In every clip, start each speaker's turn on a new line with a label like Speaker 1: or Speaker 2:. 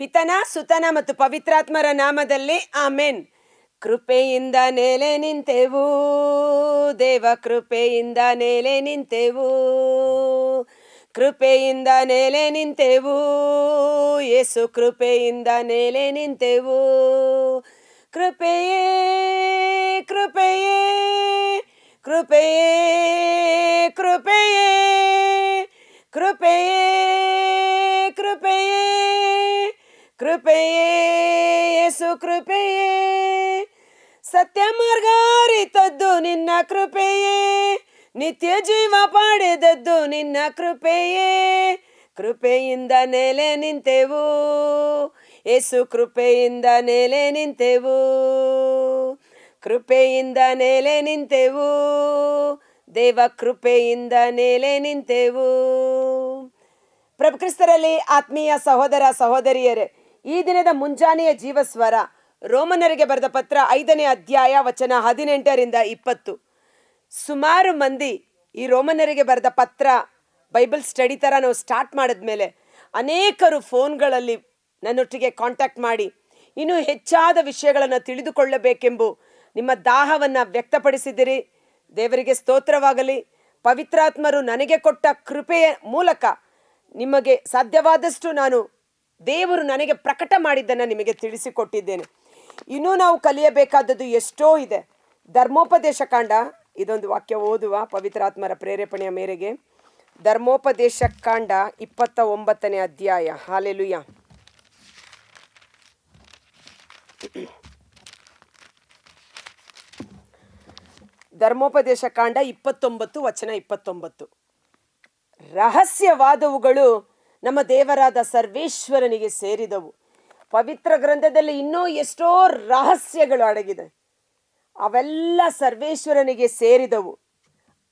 Speaker 1: ಪಿತನ, ಸುತನ ಮತ್ತು ಪವಿತ್ರಾತ್ಮರ ನಾಮದಲ್ಲಿ ಆಮೇನ್. ಕೃಪೆಯಿಂದ ನೆಲೆ ನಿಂತೆವು, ದೇವ ಕೃಪೆಯಿಂದ ನೆಲೆ ನಿಂತೆವು, ಕೃಪೆಯಿಂದ ನೆಲೆ ನಿಂತೆವು, ಯೇಸು ಕೃಪೆಯಿಂದ ನೆಲೆ ನಿಂತೆವು. ಕೃಪೆಯೇ ಕೃಪೆಯೇ ಕೃಪೆಯೇ ಕೃಪೆಯೇ. ಸತ್ಯ ಮಾರ್ಗ ಅರಿತದ್ದು ನಿನ್ನ ಕೃಪೆಯೇ. ನಿತ್ಯ ಜೀವ ಪಡೆದದ್ದು ನಿನ್ನ ಕೃಪೆಯೇ. ಕೃಪೆಯಿಂದ ನೆಲೆ ನಿಂತೆವು. ಏಸು ಕೃಪೆಯಿಂದ ನೆಲೆ ನಿಂತೆವು. ಕೃಪೆಯಿಂದ ನೆಲೆ ನಿಂತೆವು. ದೇವ ಕೃಪೆಯಿಂದ ನೆಲೆ ನಿಂತೆವು. ಪ್ರಭು ಕ್ರಿಸ್ತರಲ್ಲಿ ಆತ್ಮೀಯ ಸಹೋದರ ಸಹೋದರಿಯರೇ ಈ ದಿನದ ಮುಂಜಾನೆಯ ಜೀವಸ್ವರ. ರೋಮನರಿಗೆ ಬರೆದ ಪತ್ರ ಐದನೇ ಅಧ್ಯಾಯ ವಚನ ಹದಿನೆಂಟರಿಂದ ಇಪ್ಪತ್ತು. ಸುಮಾರು ಮಂದಿ ಈ ರೋಮನರಿಗೆ ಬರೆದ ಪತ್ರ, ಬೈಬಲ್ ಸ್ಟಡಿ ಥರ ನಾವು ಸ್ಟಾರ್ಟ್ ಮಾಡಿದ್ಮೇಲೆ ಅನೇಕರು ಫೋನ್ಗಳಲ್ಲಿ ನನ್ನೊಟ್ಟಿಗೆ ಕಾಂಟ್ಯಾಕ್ಟ್ ಮಾಡಿ, ಇನ್ನೂ ಹೆಚ್ಚಾದ ವಿಷಯಗಳನ್ನು ತಿಳಿದುಕೊಳ್ಳಬೇಕೆಂಬು ನಿಮ್ಮ ದಾಹವನ್ನು ವ್ಯಕ್ತಪಡಿಸಿದಿರಿ ದೇವರಿಗೆ ಸ್ತೋತ್ರವಾಗಲಿ. ಪವಿತ್ರಾತ್ಮರು ನನಗೆ ಕೊಟ್ಟ ಕೃಪೆಯ ಮೂಲಕ ನಿಮಗೆ ಸಾಧ್ಯವಾದಷ್ಟು ನಾನು ದೇವರು ನನಗೆ ಪ್ರಕಟ ಮಾಡಿದ್ದನ್ನು ನಿಮಗೆ ತಿಳಿಸಿಕೊಟ್ಟಿದ್ದೇನೆ. ಇನ್ನೂ ನಾವು ಕಲಿಯಬೇಕಾದದ್ದು ಎಷ್ಟೋ ಇದೆ. ಧರ್ಮೋಪದೇಶ ಕಾಂಡ, ಇದೊಂದು ವಾಕ್ಯ ಓದುವ ಪವಿತ್ರಾತ್ಮರ ಪ್ರೇರೇಪಣೆಯ ಮೇರೆಗೆ. ಧರ್ಮೋಪದೇಶ ಕಾಂಡ ಇಪ್ಪತ್ತ ಒಂಬತ್ತನೇ ಅಧ್ಯಾಯ. ಹಾಲೆಲುಯ ಧರ್ಮೋಪದೇಶ ಕಾಂಡ ಇಪ್ಪತ್ತೊಂಬತ್ತು, ವಚನ ಇಪ್ಪತ್ತೊಂಬತ್ತು. ರಹಸ್ಯವಾದವುಗಳು ನಮ್ಮ ದೇವರಾದ ಸರ್ವೇಶ್ವರನಿಗೆ ಸೇರಿದವು. ಪವಿತ್ರ ಗ್ರಂಥದಲ್ಲಿ ಇನ್ನೂ ಎಷ್ಟೋ ರಹಸ್ಯಗಳು ಅಡಗಿದೆ. ಅವೆಲ್ಲ ಸರ್ವೇಶ್ವರನಿಗೆ ಸೇರಿದವು.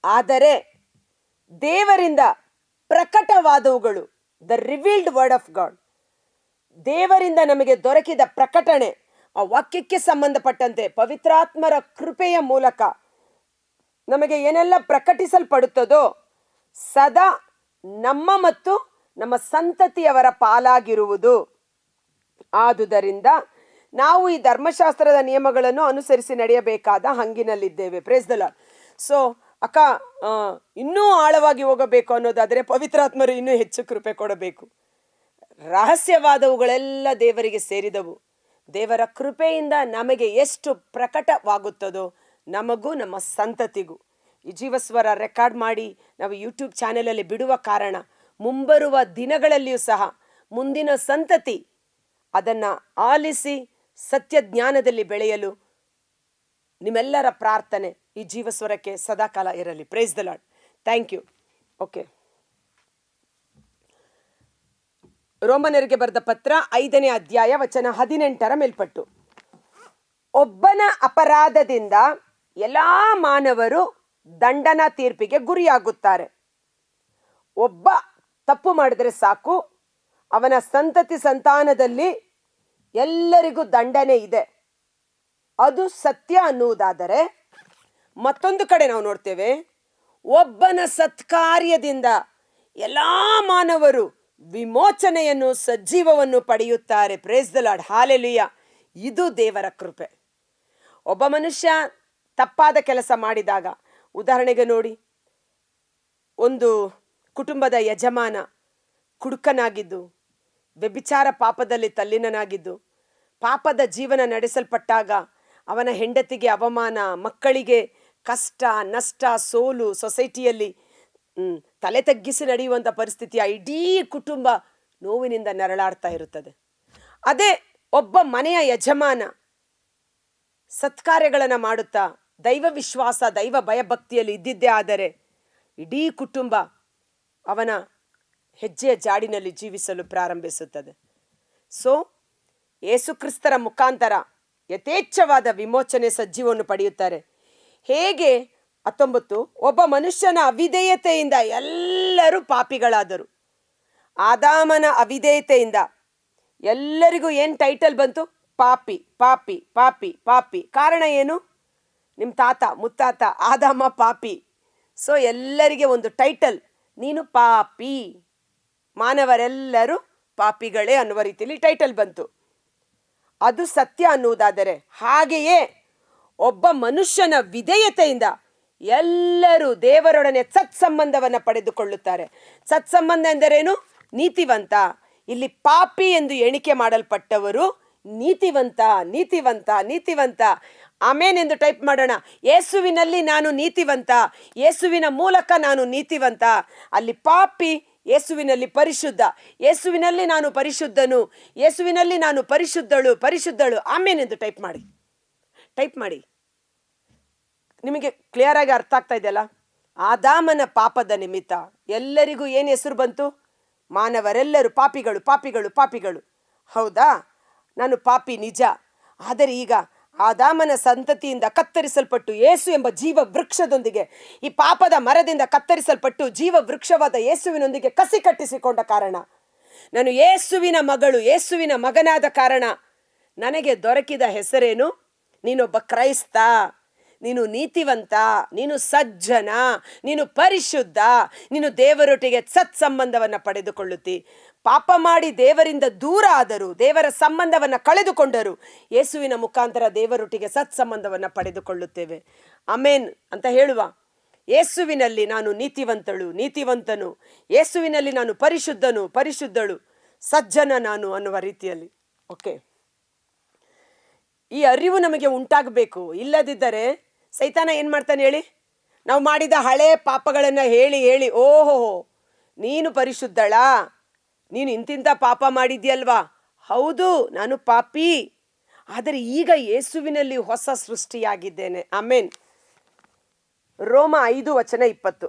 Speaker 1: ಆದರೆ ದೇವರಿಂದ ಪ್ರಕಟವಾದವುಗಳು the revealed word of God ದೇವರಿಂದ ನಮಗೆ ದೊರಕಿದ ಪ್ರಕಟಣೆ, ಆ ವಾಕ್ಯಕ್ಕೆ ಸಂಬಂಧಪಟ್ಟಂತೆ ಪವಿತ್ರಾತ್ಮರ ಕೃಪೆಯ ಮೂಲಕ ನಮಗೆ ಏನೆಲ್ಲ ಪ್ರಕಟಿಸಲ್ಪಡುತ್ತದೋ, ಸದಾ ನಮ್ಮ ಮತ್ತು ನಮ್ಮ ಸಂತತಿಯವರ ಪಾಲಾಗಿರುವುದು. ಆದುದರಿಂದ ನಾವು ಈ ಧರ್ಮಶಾಸ್ತ್ರದ ನಿಯಮಗಳನ್ನು ಅನುಸರಿಸಿ ನಡೆಯಬೇಕಾದ ಹಂಗಿನಲ್ಲಿದ್ದೇವೆ. ಪ್ರೇಸ್ದಲ ಸೊ ಅಕ್ಕ ಇನ್ನೂ ಆಳವಾಗಿ ಹೋಗಬೇಕು ಅನ್ನೋದಾದರೆ ಪವಿತ್ರಾತ್ಮರು ಇನ್ನೂ ಹೆಚ್ಚು ಕೃಪೆ ಕೊಡಬೇಕು. ರಹಸ್ಯವಾದವುಗಳೆಲ್ಲ ದೇವರಿಗೆ ಸೇರಿದವು. ದೇವರ ಕೃಪೆಯಿಂದ ನಮಗೆ ಎಷ್ಟು ಪ್ರಕಟವಾಗುತ್ತದೋ ನಮಗೂ ನಮ್ಮ ಸಂತತಿಗೂ. ಈ ಜೀವಸ್ವರ ರೆಕಾರ್ಡ್ ಮಾಡಿ ನಾವು ಯೂಟ್ಯೂಬ್ ಚಾನೆಲಲ್ಲಿ ಬಿಡುವ ಕಾರಣ ಮುಂಬರುವ ದಿನಗಳಲ್ಲಿಯೂ ಸಹ ಮುಂದಿನ ಸಂತತಿ ಅದನ್ನು ಆಲಿಸಿ ಸತ್ಯ ಜ್ಞಾನದಲ್ಲಿ ಬೆಳೆಯಲು ನಿಮ್ಮೆಲ್ಲರ ಪ್ರಾರ್ಥನೆ ಈ ಜೀವಸ್ವರಕ್ಕೆ ಸದಾಕಾಲ ಇರಲಿ. Praise the Lord thank you okay ರೋಮನರಿಗೆ ಬರೆದ ಪತ್ರ ಐದನೇ ಅಧ್ಯಾಯ ವಚನ ಹದಿನೆಂಟರ ಮೇಲ್ಪಟ್ಟು. ಒಬ್ಬನ ಅಪರಾಧದಿಂದ ಎಲ್ಲ ಮಾನವರು ದಂಡನ ತೀರ್ಪಿಗೆ ಗುರಿಯಾಗುತ್ತಾರೆ. ಒಬ್ಬ ತಪ್ಪು ಮಾಡಿದರೆ ಸಾಕು. ಅವನ ಸಂತತಿ ಸಂತಾನದಲ್ಲಿ ಎಲ್ಲರಿಗೂ ದಂಡನೆ ಇದೆ. ಅದು ಸತ್ಯ ಅನ್ನುವುದಾದರೆ ಮತ್ತೊಂದು ಕಡೆ ನಾವು ನೋಡ್ತೇವೆ. ಒಬ್ಬನ ಸತ್ಕಾರ್ಯದಿಂದ ಎಲ್ಲ ಮಾನವರು ವಿಮೋಚನೆಯನ್ನು ಸಜ್ಜೀವವನ್ನು ಪಡೆಯುತ್ತಾರೆ. ಪ್ರೇಸ್ ದ ಲಾಡ್ ಹಾಲೆಲಿಯ ಇದು ದೇವರ ಕೃಪೆ. ಒಬ್ಬ ಮನುಷ್ಯ ತಪ್ಪಾದ ಕೆಲಸ ಮಾಡಿದಾಗ, ಉದಾಹರಣೆಗೆ ನೋಡಿ, ಒಂದು ಕುಟುಂಬದ ಯಜಮಾನ ಕುಡುಕನಾಗಿದ್ದು, ವ್ಯಭಿಚಾರ ಪಾಪದಲ್ಲಿ ತಲ್ಲಿನನಾಗಿದ್ದು, ಪಾಪದ ಜೀವನ ನಡೆಸಲ್ಪಟ್ಟಾಗ ಅವನ ಹೆಂಡತಿಗೆ ಅವಮಾನ, ಮಕ್ಕಳಿಗೆ ಕಷ್ಟ, ನಷ್ಟ, ಸೋಲು, ಸೊಸೈಟಿಯಲ್ಲಿ ತಲೆ ತಗ್ಗಿಸಿ ನಡೆಯುವಂಥ ಪರಿಸ್ಥಿತಿಯ ಇಡೀ ಕುಟುಂಬ ನೋವಿನಿಂದ ನರಳಾಡ್ತಾ ಇರುತ್ತದೆ. ಅದೇ ಒಬ್ಬ ಮನೆಯ ಯಜಮಾನ ಸತ್ಕಾರ್ಯಗಳನ್ನು ಮಾಡುತ್ತಾ ದೈವ ವಿಶ್ವಾಸ, ದೈವ ಭಯಭಕ್ತಿಯಲ್ಲಿ ಇದ್ದಿದ್ದೇ ಆದರೆ ಇಡೀ ಕುಟುಂಬ ಅವನ ಹೆಜ್ಜೆಯ ಜಾಡಿನಲ್ಲಿ ಜೀವಿಸಲು ಪ್ರಾರಂಭಿಸುತ್ತದೆ. ಸೊ ಯೇಸುಕ್ರಿಸ್ತರ ಮುಖಾಂತರ ಯಥೇಚ್ಛವಾದ ವಿಮೋಚನೆ ಸಜ್ಜೀವನ್ನು ಪಡೆಯುತ್ತಾರೆ. ಹೇಗೆ? ಹತ್ತೊಂಬತ್ತು, ಒಬ್ಬ ಮನುಷ್ಯನ ಅವಿಧೇಯತೆಯಿಂದ ಎಲ್ಲರೂ ಪಾಪಿಗಳಾದರು. ಆದಾಮನ ಅವಿಧೇಯತೆಯಿಂದ ಎಲ್ಲರಿಗೂ ಏನು ಟೈಟಲ್ ಬಂತು? ಪಾಪಿ ಪಾಪಿ ಪಾಪಿ ಪಾಪಿ. ಕಾರಣ ಏನು? ನಿಮ್ಮ ತಾತ, ಮುತ್ತಾತ, ಆದಾಮ, ಪಾಪಿ. ಸೊ, ಎಲ್ಲರಿಗೆ ಒಂದು ಟೈಟಲ್ ನೀನು ಪಾಪಿ. ಮಾನವರೆಲ್ಲರೂ ಪಾಪಿಗಳೇ ಅನ್ನುವ ರೀತಿಯಲ್ಲಿ ಟೈಟಲ್ ಬಂತು. ಅದು ಸತ್ಯ ಅನ್ನುವುದಾದರೆ ಹಾಗೆಯೇ ಒಬ್ಬ ಮನುಷ್ಯನ ವಿಧೇಯತೆಯಿಂದ ಎಲ್ಲರೂ ದೇವರೊಡನೆ ಸತ್ಸಂಬಂಧವನ್ನು ಪಡೆದುಕೊಳ್ಳುತ್ತಾರೆ. ಸತ್ಸಂಬಂಧ ಎಂದರೇನು? ನೀತಿವಂತ. ಇಲ್ಲಿ ಪಾಪಿ ಎಂದು ಎಣಿಕೆ ಮಾಡಲ್ಪಟ್ಟವರು ನೀತಿವಂತ ನೀತಿವಂತ ನೀತಿವಂತ. ಆಮೇನ್ ಎಂದು ಟೈಪ್ ಮಾಡೋಣ. ಯೇಸುವಿನಲ್ಲಿ ನಾನು ನೀತಿವಂತ, ಯೇಸುವಿನ ಮೂಲಕ ನಾನು ನೀತಿವಂತ. ಅಲ್ಲಿ ಪಾಪಿ ಯೇಸುವಿನಲ್ಲಿ ಪರಿಶುದ್ಧ, ಯೇಸುವಿನಲ್ಲಿ ನಾನು ಪರಿಶುದ್ಧನು, ಯೇಸುವಿನಲ್ಲಿ ನಾನು ಪರಿಶುದ್ಧಳು ಪರಿಶುದ್ಧಳು. ಆಮೇನ್ ಎಂದು ಟೈಪ್ ಮಾಡಿ. ಟೈಪ್ ಮಾಡಿ. ನಿಮಗೆ ಕ್ಲಿಯರ್ ಆಗಿ ಅರ್ಥ ಆಗ್ತಾ ಇದೆಯಲ್ಲ? ಆದಾಮನ ಪಾಪದ ನಿಮಿತ್ತ ಎಲ್ಲರಿಗೂ ಏನು ಹೆಸರು ಬಂತು? ಮಾನವರೆಲ್ಲರೂ ಪಾಪಿಗಳು ಪಾಪಿಗಳು ಪಾಪಿಗಳು. ಹೌದಾ? ನಾನು ಪಾಪಿ ನಿಜ. ಆದರೆ ಈಗ ಆದಾಮನ ಸಂತತಿಯಿಂದ ಕತ್ತರಿಸಲ್ಪಟ್ಟು ಯೇಸು ಎಂಬ ಜೀವ ವೃಕ್ಷದೊಂದಿಗೆ ಈ ಪಾಪದ ಮರದಿಂದ ಕತ್ತರಿಸಲ್ಪಟ್ಟು ಜೀವ ವೃಕ್ಷವಾದ ಯೇಸುವಿನೊಂದಿಗೆ ಕಸಿ ಕಟ್ಟಿಸಿಕೊಂಡ ಕಾರಣ. ನಾನು ಯೇಸುವಿನ ಮಗಳು ಯೇಸುವಿನ ಮಗನಾದ ಕಾರಣ. ನನಗೆ ದೊರಕಿದ ಹೆಸರೇನು? ನೀನೊಬ್ಬ ಕ್ರೈಸ್ತ. ನೀನು ನೀತಿವಂತ. ನೀನು ಸಜ್ಜನ. ನೀನು ಪರಿಶುದ್ಧ. ನೀನು ದೇವರೊಟ್ಟಿಗೆ ಸತ್ಸಂಬಂಧವನ್ನು ಪಡೆದುಕೊಳ್ಳುತ್ತಿ. ಪಾಪ ಮಾಡಿ ದೇವರಿಂದ ದೂರ ಆದರು, ದೇವರ ಸಂಬಂಧವನ್ನು ಕಳೆದುಕೊಂಡರು. ಯೇಸುವಿನ ಮುಖಾಂತರ ದೇವರೊಟ್ಟಿಗೆ ಸತ್ಸಂಬಂಧವನ್ನು ಪಡೆದುಕೊಳ್ಳುತ್ತೇವೆ. ಅಮೇನ್ ಅಂತ ಹೇಳುವ. ಯೇಸುವಿನಲ್ಲಿ ನಾನು ನೀತಿವಂತಳು, ನೀತಿವಂತನು. ಯೇಸುವಿನಲ್ಲಿ ನಾನು ಪರಿಶುದ್ಧನು, ಪರಿಶುದ್ಧಳು. ಸಜ್ಜನ ನಾನು ಅನ್ನುವ ರೀತಿಯಲ್ಲಿ. ಓಕೆ. ಈ ಅರಿವು ನಮಗೆ ಉಂಟಾಗಬೇಕು. ಇಲ್ಲದಿದ್ದರೆ ಸೈತಾನ ಏನು ಮಾಡ್ತಾನೆ ಹೇಳಿ? ನಾವು ಮಾಡಿದ ಹಳೆ ಪಾಪಗಳನ್ನು ಹೇಳಿ ಹೇಳಿ ಓಹೋ ನೀನು ಪರಿಶುದ್ಧಳಾ? ನೀನು ಇಂತಿಂಥ ಪಾಪ ಮಾಡಿದ್ಯಲ್ವಾ ಹೌದು, ನಾನು ಪಾಪಿ. ಆದರೆ ಈಗ ಯೇಸುವಿನಲ್ಲಿ ಹೊಸ ಸೃಷ್ಟಿಯಾಗಿದ್ದೇನೆ. ಆಮೇನ್. ರೋಮ ಐದು ವಚನ ಇಪ್ಪತ್ತು.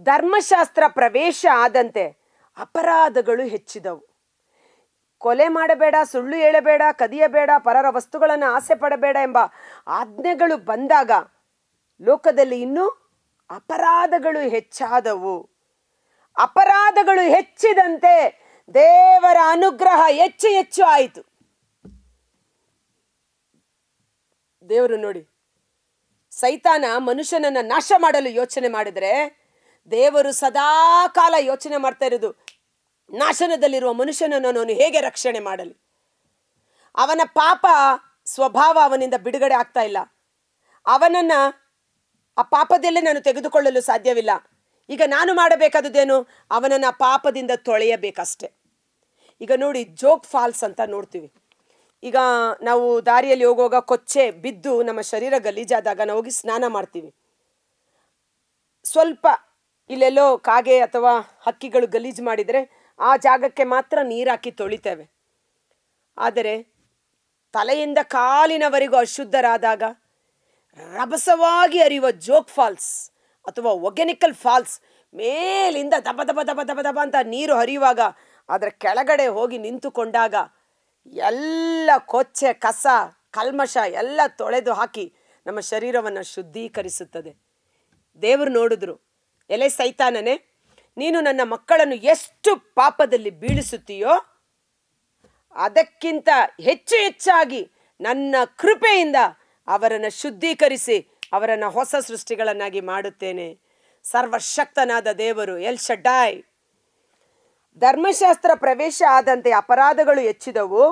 Speaker 1: ಧರ್ಮಶಾಸ್ತ್ರ ಪ್ರವೇಶ ಆದಂತೆ ಅಪರಾಧಗಳು ಹೆಚ್ಚಿದವು. ಕೊಲೆ ಮಾಡಬೇಡ, ಸುಳ್ಳು ಹೇಳಬೇಡ, ಕದಿಯಬೇಡ, ಪರರ ವಸ್ತುಗಳನ್ನು ಆಸೆ ಪಡಬೇಡ ಎಂಬ ಆಜ್ಞೆಗಳು ಬಂದಾಗ ಲೋಕದಲ್ಲಿ ಇನ್ನೂ ಅಪರಾಧಗಳು ಹೆಚ್ಚಾದವು. ಅಪರಾಧಗಳು ಹೆಚ್ಚಿದಂತೆ ದೇವರ ಅನುಗ್ರಹ ಹೆಚ್ಚು ಹೆಚ್ಚು ಆಯಿತು. ದೇವರು ನೋಡಿ, ಸೈತಾನ ಮನುಷ್ಯನನ್ನ ನಾಶ ಮಾಡಲು ಯೋಚನೆ ಮಾಡಿದರೆ ದೇವರು ಸದಾ ಕಾಲ ಯೋಚನೆ ಮಾಡ್ತಾ ಇರೋದು, ನಾಶನದಲ್ಲಿರುವ ಮನುಷ್ಯನನ್ನು ಅವನು ಹೇಗೆ ರಕ್ಷಣೆ ಮಾಡಲಿ? ಅವನ ಪಾಪ ಸ್ವಭಾವ ಅವನಿಂದ ಬಿಡುಗಡೆ ಆಗ್ತಾ ಇಲ್ಲ. ಅವನನ್ನ ಆ ಪಾಪದಲ್ಲೇ ನಾನು ತೆಗೆದುಕೊಳ್ಳಲು ಸಾಧ್ಯವಿಲ್ಲ. ಈಗ ನಾನು ಮಾಡಬೇಕಾದದ್ದೇನು? ಅವನನ್ನು ಪಾಪದಿಂದ ತೊಳೆಯಬೇಕಷ್ಟೆ. ಈಗ ನೋಡಿ, ಜೋಗ್ ಫಾಲ್ಸ್ ಅಂತ ನೋಡ್ತೀವಿ. ಈಗ ನಾವು ದಾರಿಯಲ್ಲಿ ಹೋಗುವಾಗ ಕೊಚ್ಚೆ ಬಿದ್ದು ನಮ್ಮ ಶರೀರ ಗಲೀಜಾದಾಗ ನಾವು ಹೋಗಿ ಸ್ನಾನ ಮಾಡ್ತೀವಿ. ಸ್ವಲ್ಪ ಇಲ್ಲೆಲ್ಲೋ ಕಾಗೆ ಅಥವಾ ಹಕ್ಕಿಗಳು ಗಲೀಜು ಮಾಡಿದರೆ ಆ ಜಾಗಕ್ಕೆ ಮಾತ್ರ ನೀರು ಹಾಕಿ ತೊಳಿತೇವೆ. ಆದರೆ ತಲೆಯಿಂದ ಕಾಲಿನವರೆಗೂ ಅಶುದ್ಧರಾದಾಗ ರಭಸವಾಗಿ ಹರಿಯುವ ಜೋಗ್ ಫಾಲ್ಸ್ ಅಥವಾ ಒಗೆನಿಕಲ್ ಫಾಲ್ಸ್ ಮೇಲಿಂದ ದಬ ದಬ ದಬ ದಬ ದಬ ಅಂತ ನೀರು ಹರಿಯುವಾಗ ಅದರ ಕೆಳಗಡೆ ಹೋಗಿ ನಿಂತುಕೊಂಡಾಗ ಎಲ್ಲ ಕೊಚ್ಚೆ, ಕಸ, ಕಲ್ಮಶ ಎಲ್ಲ ತೊಳೆದು ಹಾಕಿ ನಮ್ಮ ಶರೀರವನ್ನು ಶುದ್ಧೀಕರಿಸುತ್ತದೆ. ದೇವರು ನೋಡಿದ್ರು, ಎಲೆ ಸೈತಾನನೇ, ನೀನು ನನ್ನ ಮಕ್ಕಳನ್ನು ಎಷ್ಟು ಪಾಪದಲ್ಲಿ ಬೀಳಿಸುತ್ತೀಯೋ, ಅದಕ್ಕಿಂತ ಹೆಚ್ಚು ಹೆಚ್ಚಾಗಿ ನನ್ನ ಕೃಪೆಯಿಂದ ಅವರನ್ನು ಶುದ್ಧೀಕರಿಸಿ ಅವರನ್ನು ಹೊಸ ಸೃಷ್ಟಿಗಳನ್ನಾಗಿ ಮಾಡುತ್ತೇನೆ. ಸರ್ವಶಕ್ತನಾದ ದೇವರು, ಎಲ್ ಶಡ್ಡಾಯ್. ಧರ್ಮಶಾಸ್ತ್ರ ಪ್ರವೇಶ ಆದಂತೆ ಅಪರಾಧಗಳು ಹೆಚ್ಚಿದವು.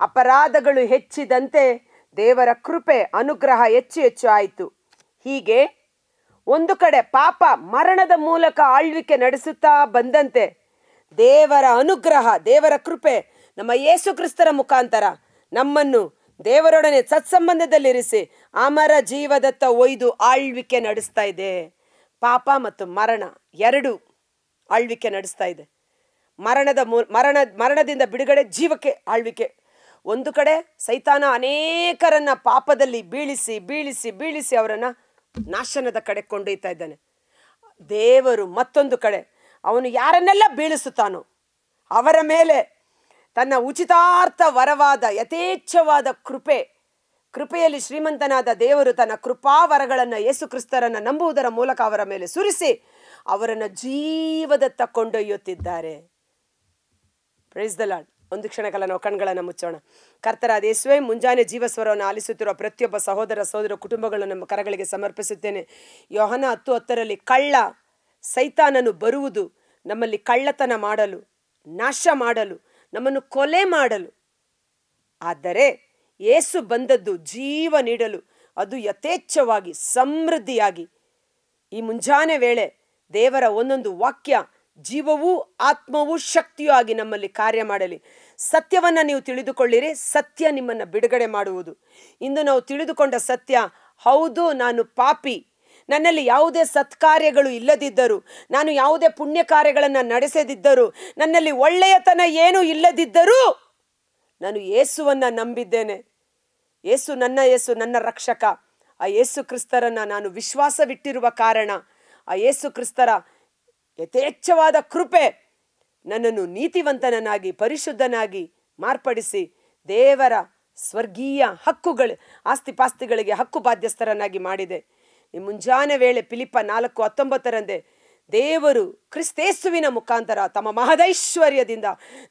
Speaker 1: ಅಪರಾಧಗಳು ಹೆಚ್ಚಿದಂತೆ ದೇವರ ಕೃಪೆ, ಅನುಗ್ರಹ ಹೆಚ್ಚು ಹೆಚ್ಚು ಆಯಿತು. ಹೀಗೆ ಒಂದು ಕಡೆ ಪಾಪ ಮರಣದ ಮೂಲಕ ಆಳ್ವಿಕೆ ನಡೆಸುತ್ತಾ ಬಂದಂತೆ ದೇವರ ಅನುಗ್ರಹ, ದೇವರ ಕೃಪೆ ನಮ್ಮ ಯೇಸು ಕ್ರಿಸ್ತರ ಮುಖಾಂತರ ನಮ್ಮನ್ನು ದೇವರೊಡನೆ ಸತ್ಸಂಬಂಧದಲ್ಲಿರಿಸಿ ಅಮರ ಜೀವದತ್ತ ಒಯ್ದು ಆಳ್ವಿಕೆ ನಡೆಸ್ತಾ ಇದೆ. ಪಾಪ ಮತ್ತು ಮರಣ ಎರಡು ಆಳ್ವಿಕೆ ನಡೆಸ್ತಾ ಇದೆ. ಮರಣದ ಮರಣ, ಮರಣದಿಂದ ಬಿಡುಗಡೆ ಜೀವಕ್ಕೆ ಆಳ್ವಿಕೆ. ಒಂದು ಕಡೆ ಸೈತಾನ ಅನೇಕರನ್ನ ಪಾಪದಲ್ಲಿ ಬೀಳಿಸಿ ಬೀಳಿಸಿ ಬೀಳಿಸಿ ಅವರನ್ನು ನಾಶನದ ಕಡೆ ಕೊಂಡೊಯ್ತಾ ಇದ್ದಾನೆ. ದೇವರು ಮತ್ತೊಂದು ಕಡೆ, ಅವನು ಯಾರನ್ನೆಲ್ಲ ಬೀಳಿಸುತ್ತಾನೋ ಅವರ ಮೇಲೆ ತನ್ನ ಉಚಿತಾರ್ಥ ವರವಾದ ಯಥೇಚ್ಛವಾದ ಕೃಪೆ, ಕೃಪೆಯಲ್ಲಿ ಶ್ರೀಮಂತನಾದ ದೇವರು ತನ್ನ ಕೃಪಾವರಗಳನ್ನು ಯೇಸು ಕ್ರಿಸ್ತರನ್ನು ನಂಬುವುದರ ಮೂಲಕ ಅವರ ಮೇಲೆ ಸುರಿಸಿ ಅವರನ್ನು ಜೀವದತ್ತ ಕೊಂಡೊಯ್ಯುತ್ತಿದ್ದಾರೆ. ಪ್ರೈಸ್ ದ ಲಾಡ್ ಒಂದು ಕ್ಷಣಕಾಲ ನಾವು ಕಣ್ಗಳನ್ನು ಮುಚ್ಚೋಣ. ಕರ್ತರಾದ ಯೇಸುವೆ, ಮುಂಜಾನೆ ಜೀವಸ್ವರವನ್ನು ಆಲಿಸುತ್ತಿರುವ ಪ್ರತಿಯೊಬ್ಬ ಸಹೋದರ ಸಹೋದರ ಕುಟುಂಬಗಳನ್ನು ನಮ್ಮ ಕರಗಳಿಗೆ ಸಮರ್ಪಿಸುತ್ತೇನೆ. ಯೋಹನ ಹತ್ತು ಹತ್ತರಲ್ಲಿ ಕಳ್ಳ ಸೈತಾನನು ಬರುವುದು ನಮ್ಮಲ್ಲಿ ಕಳ್ಳತನ ಮಾಡಲು, ನಾಶ ಮಾಡಲು ನಮ್ಮನ್ನು ಕೊಲೆ ಮಾಡಲು. ಆದರೆ ಏಸು ಬಂದದ್ದು ಜೀವ ನೀಡಲು. ಅದು ಯಥೇಚ್ಛವಾಗಿ, ಸಮೃದ್ಧಿಯಾಗಿ. ಈ ಮುಂಜಾನೆ ವೇಳೆ ದೇವರ ಒಂದೊಂದು ವಾಕ್ಯ, ಜೀವವೂ ಆತ್ಮವೂ ಶಕ್ತಿಯೂ ಆಗಿ ನಮ್ಮಲ್ಲಿ ಕಾರ್ಯ ಮಾಡಲಿ. ಸತ್ಯವನ್ನು ನೀವು ತಿಳಿದುಕೊಳ್ಳಿರಿ, ಸತ್ಯ ನಿಮ್ಮನ್ನು ಬಿಡುಗಡೆ ಮಾಡುವುದು. ಇಂದು ನಾವು ತಿಳಿದುಕೊಂಡ ಸತ್ಯ, ಹೌದು, ನಾನು ಪಾಪಿ. ನನ್ನಲ್ಲಿ ಯಾವುದೇ ಸತ್ಕಾರ್ಯಗಳು ಇಲ್ಲದಿದ್ದರೂ, ನಾನು ಯಾವುದೇ ಪುಣ್ಯ ಕಾರ್ಯಗಳನ್ನು ನಡೆಸದಿದ್ದರೂ, ನನ್ನಲ್ಲಿ ಒಳ್ಳೆಯತನ ಏನೂ ಇಲ್ಲದಿದ್ದರೂ ನಾನು ಯೇಸುವನ್ನು ನಂಬಿದ್ದೇನೆ. ಯೇಸು ನನ್ನ ಯೇಸು, ನನ್ನ ರಕ್ಷಕ. ಆ ಏಸು ಕ್ರಿಸ್ತರನ್ನು ನಾನು ವಿಶ್ವಾಸವಿಟ್ಟಿರುವ ಕಾರಣ, ಆ ಏಸು ಕ್ರಿಸ್ತರ ಯಥೇಚ್ಛವಾದ ಕೃಪೆ ನನ್ನನ್ನು ನೀತಿವಂತನನ್ನಾಗಿ, ಪರಿಶುದ್ಧನಾಗಿ ಮಾರ್ಪಡಿಸಿ ದೇವರ ಸ್ವರ್ಗೀಯ ಹಕ್ಕುಗಳು, ಆಸ್ತಿಪಾಸ್ತಿಗಳಿಗೆ ಹಕ್ಕು ಬಾಧ್ಯಸ್ಥರನ್ನಾಗಿ ಮಾಡಿದೆ. ಈ ಮುಂಜಾನೆ ವೇಳೆ ಪಿಲಿಪ್ಪ ನಾಲ್ಕು ಹತ್ತೊಂಬತ್ತರಂದೇ ದೇವರು ಕ್ರಿಸ್ತೇಸುವಿನ ಮುಖಾಂತರ ತಮ್ಮ ಮಹದೈಶ್ವರ್ಯದಿಂದ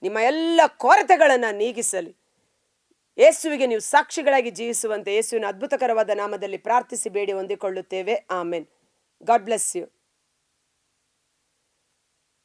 Speaker 1: ನಿಮ್ಮ ಎಲ್ಲ ಕೊರತೆಗಳನ್ನು ನೀಗಿಸಲಿ. ಯೇಸುವಿಗೆ ನೀವು ಸಾಕ್ಷಿಗಳಾಗಿ ಜೀವಿಸುವಂತೆ ಯೇಸುವಿನ ಅದ್ಭುತಕರವಾದ ನಾಮದಲ್ಲಿ ಪ್ರಾರ್ಥಿಸಿ ಬೇಡಿ ಹೊಂದಿಕೊಳ್ಳುತ್ತೇವೆ. ಆಮೇನ್. God bless you.